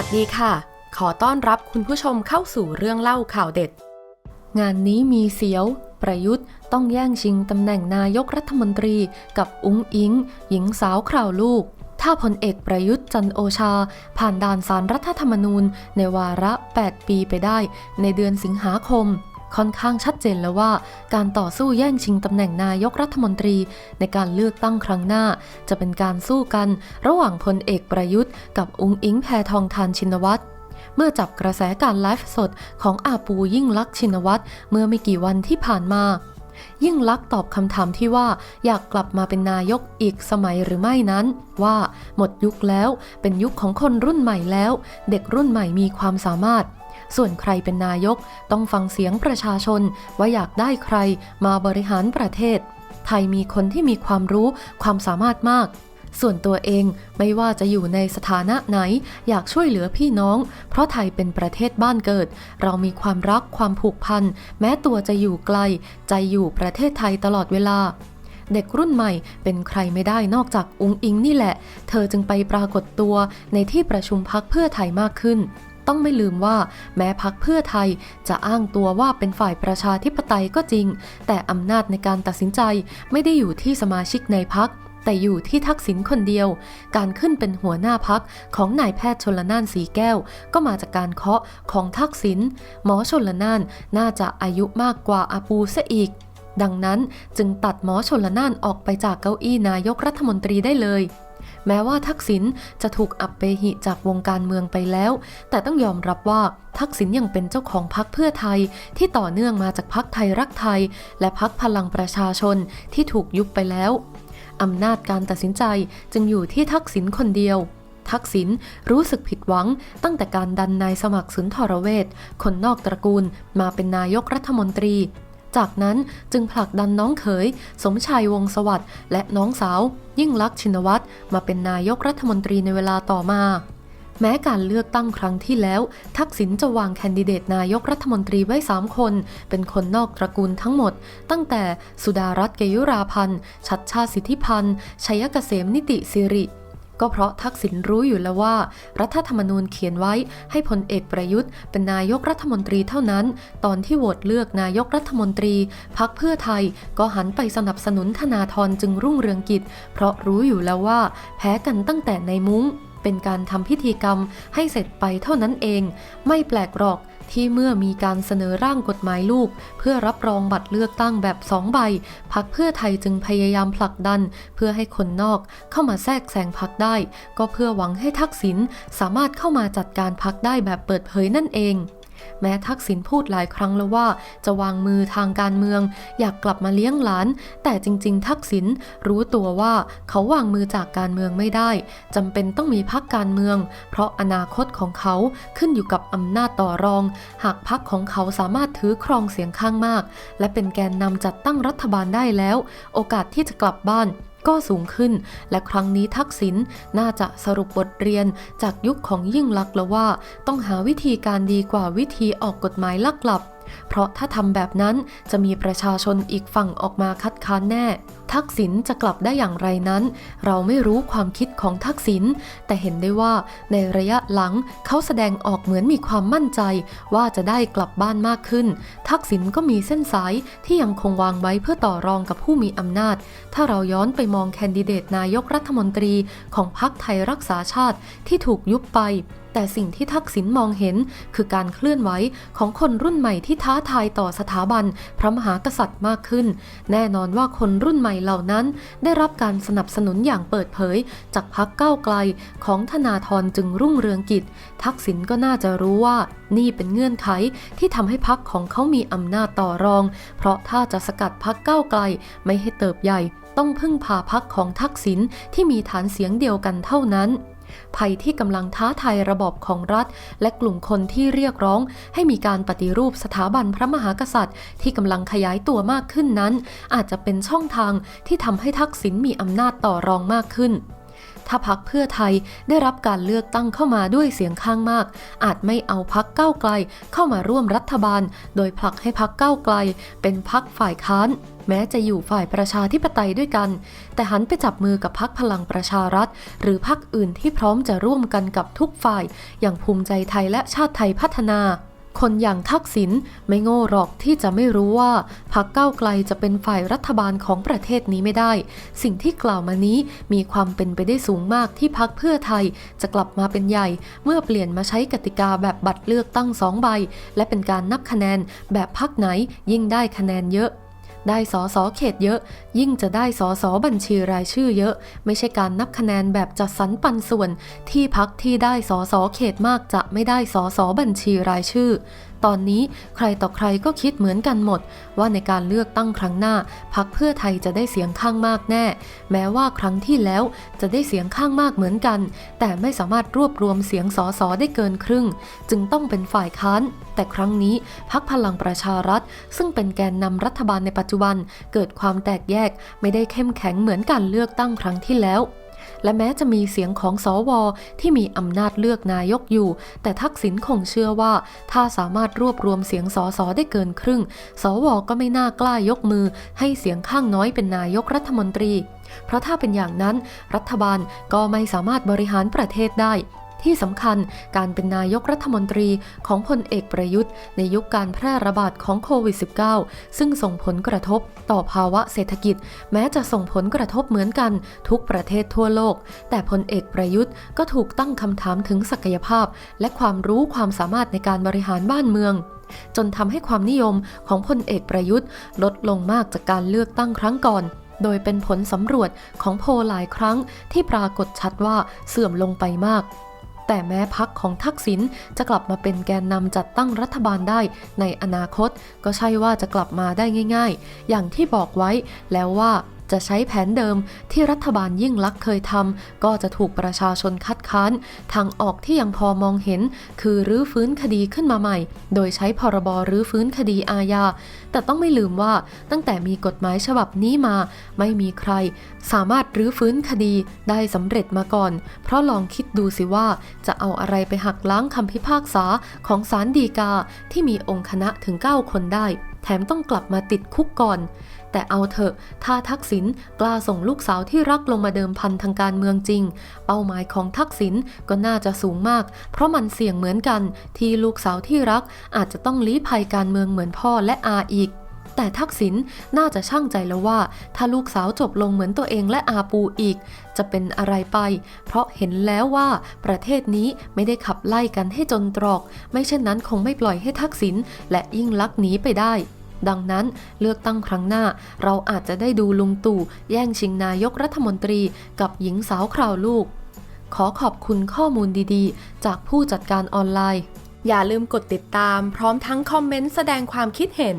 วัสดีค่ะ ขอต้อนรับคุณผู้ชมเข้าสู่เรื่องเล่าข่าวเด็ด งานนี้มีเสียว ประยุทธ์ต้องแย่งชิงตำแหน่งนายกรัฐมนตรีกับอุ้งอิง หญิงสาวคราวลูก ถ้าพลเอกประยุทธ์จันโอชา ผ่านด่านสารรัฐธรรมนูญ ในวาระ 8 ปีไปได้ ในเดือนสิงหาคม ค่อนข้างชัดเจนแล้วว่า การต่อสู้แย่งชิงตำแหน่งนายกรัฐมนตรี ในการเลือกตั้งครั้งหน้า จะเป็นการสู้กันระหว่างพลเอกประยุทธ์กับอุ้งอิงแพทองทานชินวัตรเมื่อจับกระแสการไลฟ์สดของอาปูยิ่งลักษณ์ชินวัตรเมื่อไม่กี่วันที่ผ่านมา ยิ่งลักษณ์ตอบคำถามที่ว่าอยากกลับมาเป็นนายกอีกสมัยหรือไม่นั้น ว่าหมดยุคแล้วเป็นยุคของคนรุ่นใหม่แล้ว เด็กรุ่นใหม่มีความสามารถ ส่วนใครเป็นนายกต้องฟังเสียงประชาชน ว่าอยากได้ใครมาบริหารประเทศ ไทยมีคนที่มีความรู้ความสามารถมาก ส่วนตัวเองไม่ว่าจะอยู่ในสถานะไหน อยากช่วยเหลือพี่น้อง เพราะไทยเป็นประเทศบ้านเกิด เรามีความรักความผูกพัน แม้ตัวจะอยู่ไกล ใจอยู่ประเทศไทยตลอดเวลาเด็กรุ่นใหม่เป็นใครไม่ได้นอกจากอุงอิงนี่แหละ เธอจึงไปปรากฏตัวในที่ประชุมพักเพื่อไทยมากขึ้น ต้องไม่ลืมว่า แม้พักเพื่อไทยจะอ้างตัวว่าเป็นฝ่ายประชาธิปไตยก็จริง แต่อำนาจในการตัดสินใจไม่ได้อยู่ที่สมาชิกในพักแต่อยู่ที่ทักษิณคนเดียว การขึ้นเป็นหัวหน้าพักของนายแพทย์ชนละนานสีแก้ว ก็มาจากการเคาะของทักษิณหมอชนละนานน่าจะอายุมากกว่าอาปูซะอีก ดังนั้นจึงตัดหมอชนละนานออกไปจากเก้าอี้นายกรัฐมนตรีได้เลย แม้ว่าทักษิณจะถูกอับเปหิจากวงการเมืองไปแล้ว แต่ต้องยอมรับว่าทักษิณยังเป็นเจ้าของพักเพื่อไทยที่ต่อเนื่องมาจากพักไทยรักไทย และพักพลังประชาชนที่ถูกยุบไปแล้วอำนาจการตัดสินใจจึงอยู่ที่ทักษิณคนเดียว ทักษิณรู้สึกผิดหวังตั้งแต่การดันนายสมัครสุนทรเวชคนนอกตระกูลมาเป็นนายกรัฐมนตรี จากนั้นจึงผลักดันน้องเขย สมชายวงศ์สวัสด์และน้องสาว ยิ่งลักษณ์ชินวัตรมาเป็นนายกรัฐมนตรีในเวลาต่อมา แม้การเลือกตั้งครั้งที่แล้ว ทักษิณจะวางแคนดิเดตนายกรัฐมนตรีไว้ 3 คน เป็นคนนอกตระกูลทั้งหมด ตั้งแต่สุดารัตน์เกยุราพันธ์ชัดชาติสิทธิพันธ์ชัยเกษมนิติสิริ ก็เพราะทักษิณรู้อยู่แล้วว่า รัฐธรรมนูญเขียนไว้ให้พลเอกประยุทธ์ เป็นนายกรัฐมนตรีเท่านั้น ตอนที่โหวตเลือกนายกรัฐมนตรีพักเพื่อไทยก็หันไปสนับสนุนธนาธรจึงรุ่งเรืองกิจ เพราะรู้อยู่แล้วว่า แพ้กันตั้งแต่ในมุ้งเป็นการทำพิธีกรรมให้เสร็จไปเท่านั้นเอง ไม่แปลกหรอก ที่เมื่อมีการเสนอร่างกฎหมายลูก เพื่อรับรองบัตรเลือกตั้งแบบสองใบพักเพื่อไทยจึงพยายามผลักดัน เพื่อให้คนนอกเข้ามาแทรกแซงพักได้ ก็เพื่อหวังให้ทักษิณสามารถเข้ามาจัดการพักได้แบบเปิดเผยนั่นเอง แม้ทักษิณพูดหลายครั้งแล้วว่า จะวางมือทางการเมือง อยากกลับมาเลี้ยงหลาน แต่จริง ๆ ทักษิณรู้ตัวว่าเขาวางมือจากการเมืองไม่ได้จำเป็นต้องมีพักการเมือง เพราะอนาคตของเขาขึ้นอยู่กับอำนาจต่อรอง หากพักของเขาสามารถถือครองเสียงข้างมาก และเป็นแกนนำจัดตั้งรัฐบาลได้แล้ว โอกาสที่จะกลับบ้าน ก็สูงขึ้น และครั้งนี้ทักษิณน่าจะสรุปบทเรียนจากยุคของยิ่งลักษณ์แล้วว่า ต้องหาวิธีการดีกว่าวิธีออกกฎหมายลักลับ เพราะถ้าทำแบบนั้นจะมีประชาชนอีกฝั่งออกมาคัดค้านแน่ ทักษิณจะกลับได้อย่างไรนั้น เราไม่รู้ความคิดของทักษิณแต่เห็นได้ว่าในระยะหลังเขาแสดงออกเหมือนมีความมั่นใจ ว่าจะได้กลับบ้านมากขึ้น ทักษิณก็มีเส้นสายที่ยังคงวางไว้เพื่อต่อรองกับผู้มีอำนาจ ถ้าเราย้อนไปมองแคนดิเดตนายกรัฐมนตรีของพรรคไทยรักษาชาติที่ถูกยุบไป แต่สิ่งที่ทักษิณมองเห็น คือการเคลื่อนไหวของคนรุ่นใหม่ที่ท้าทายต่อสถาบัน พระมหากษัตริย์มากขึ้น แน่นอนว่าคนรุ่นใหม่เหล่านั้น ได้รับการสนับสนุนอย่างเปิดเผย จากพักก้าวไกลของธนาธรจึงรุ่งเรืองกิจ ทักษิณก็น่าจะรู้ว่านี่เป็นเงื่อนไขที่ทำให้พักของเขามีอำนาจต่อรอง เพราะถ้าจะสกัดพักก้าวไกลไม่ให้เติบใหญ่ ต้องพึ่งพาพักของทักษิณที่มีฐานเสียงเดียวกันเท่านั้น ภัยที่กำลังท้าทายระบอบของรัฐ และกลุ่มคนที่เรียกร้อง ให้มีการปฏิรูปสถาบันพระมหากษัตริย์ ที่กำลังขยายตัวมากขึ้นนั้น อาจจะเป็นช่องทางที่ทำให้ทักษิณมีอำนาจต่อรองมากขึ้น ถ้าพักเพื่อไทยได้รับการเลือกตั้งเข้ามาด้วยเสียงข้างมาก อาจไม่เอาพักก้าวไกลเข้ามาร่วมรัฐบาล โดยผลักให้พักก้าวไกล เป็นพักฝ่ายค้านแม้จะอยู่ฝ่ายประชาธิปไตยด้วยกัน แต่หันไปจับมือกับพักพลังประชารัฐ หรือพักอื่นที่พร้อมจะร่วมกันกับทุกฝ่าย อย่างภูมิใจไทยและชาติไทยพัฒนา คนอย่างทักษิณไม่โง่หรอกที่จะไม่รู้ว่าพักก้าวไกลจะเป็นฝ่ายรัฐบาลของประเทศนี้ไม่ได้ สิ่งที่กล่าวมานี้มีความเป็นไปได้สูงมากที่พักเพื่อไทยจะกลับมาเป็นใหญ่ เมื่อเปลี่ยนมาใช้กติกาแบบบัตรเลือกตั้งสองใบ และเป็นการนับคะแนนแบบพักไหนยิ่งได้คะแนนเยอะได้สอสอเขตเยอะ ยิ่งจะได้สอสอบัญชีรายชื่อเยอะ ไม่ใช่การนับคะแนนแบบจัดสรรปันส่วน ที่พักที่ได้สอสอเขตมากจะไม่ได้สอสอบัญชีรายชื่อ ตอนนี้ใครต่อใครก็คิดเหมือนกันหมด ว่าในการเลือกตั้งครั้งหน้าพักเพื่อไทยจะได้เสียงข้างมากแน่ แม้ว่าครั้งที่แล้วจะได้เสียงข้างมากเหมือนกัน แต่ไม่สามารถรวบรวมเสียงสอสอได้เกินครึ่ง จึงต้องเป็นฝ่ายค้านแต่ครั้งนี้พักพลังประชารัฐ ซึ่งเป็นแกนนำรัฐบาลในปัจจุบันเกิดความแตกแยกไม่ได้เข้มแข็งเหมือนการเลือกตั้งครั้งที่แล้ว และแม้จะมีเสียงของสวที่มีอำนาจเลือกนายกอยู่ แต่ทักษิณคงเชื่อว่า ถ้าสามารถรวบรวมเสียงสอสอได้เกินครึ่ง สวก็ไม่น่ากล้ายกมือ ให้เสียงข้างน้อยเป็นนายกรัฐมนตรี เพราะถ้าเป็นอย่างนั้น รัฐบาลก็ไม่สามารถบริหารประเทศได้ ที่สำคัญการเป็นนายกรัฐมนตรีของพลเอกประยุทธ์ ในยุคการแพร่ระบาดของโควิด -19 ซึ่งส่งผลกระทบต่อภาวะเศรษฐกิจ แม้จะส่งผลกระทบเหมือนกันทุกประเทศทั่วโลก แต่พลเอกประยุทธ์ก็ถูกตั้งคำถามถึงศักยภาพ และความรู้ความสามารถในการบริหารบ้านเมืองจนทำให้ความนิยมของพลเอกประยุทธ์ ลดลงมากจากการเลือกตั้งครั้งก่อน โดยเป็นผลสำรวจของโพลหลายครั้งที่ปรากฏชัดว่าเสื่อมลงไปมาก แต่แม้พักของทักษิณจะกลับมาเป็นแกนนำจัดตั้งรัฐบาลได้ในอนาคต ก็ใช่ว่าจะกลับมาได้ง่าย ๆ อย่างที่บอกไว้แล้วว่า จะใช้แผนเดิมที่รัฐบาลยิ่งลักษณ์เคยทำก็จะถูกประชาชนคัดค้านทางออกที่ยังพอมองเห็น คือรื้อฟื้นคดีขึ้นมาใหม่ โดยใช้พรบรื้อฟื้นคดีอาญาแต่ต้องไม่ลืมว่าตั้งแต่มีกฎหมายฉบับนี้มา ไม่มีใคร สามารถรื้อฟื้นคดีได้สำเร็จมาก่อน เพราะลองคิดดูสิว่าจะเอาอะไรไปหักล้างคำพิพากษาของศาลฎีกาที่มีองค์คณะถึง 9 คนได้แถมต้องกลับมาติดคุกก่อน แต่เอาเถอะ ถ้าทักษิณกล้าส่งลูกสาวที่รักลงมาเดิมพันทางการเมืองจริง เป้าหมายของทักษิณก็น่าจะสูงมาก เพราะมันเสี่ยงเหมือนกัน ที่ลูกสาวที่รักอาจจะต้องลี้ภัยการเมืองเหมือนพ่อและอาอีก แต่ทักษิณน่าจะช่างใจแล้วว่า ถ้าลูกสาวจบลงเหมือนตัวเองและอาปูอีก จะเป็นอะไรไป เพราะเห็นแล้วว่าประเทศนี้ไม่ได้ขับไล่กันให้จนตรอก ไม่เช่นนั้นคงไม่ปล่อยให้ทักษิณและยิ่งลักษณ์หนีไปได้ดังนั้นเลือกตั้งครั้งหน้า เราอาจจะได้ดูลุงตู่แย่งชิงนายกรัฐมนตรีกับหญิงสาวคราวลูก ขอขอบคุณข้อมูลดีๆ จากผู้จัดการออนไลน์ อย่าลืมกดติดตามพร้อมทั้งคอมเมนต์แสดงความคิดเห็น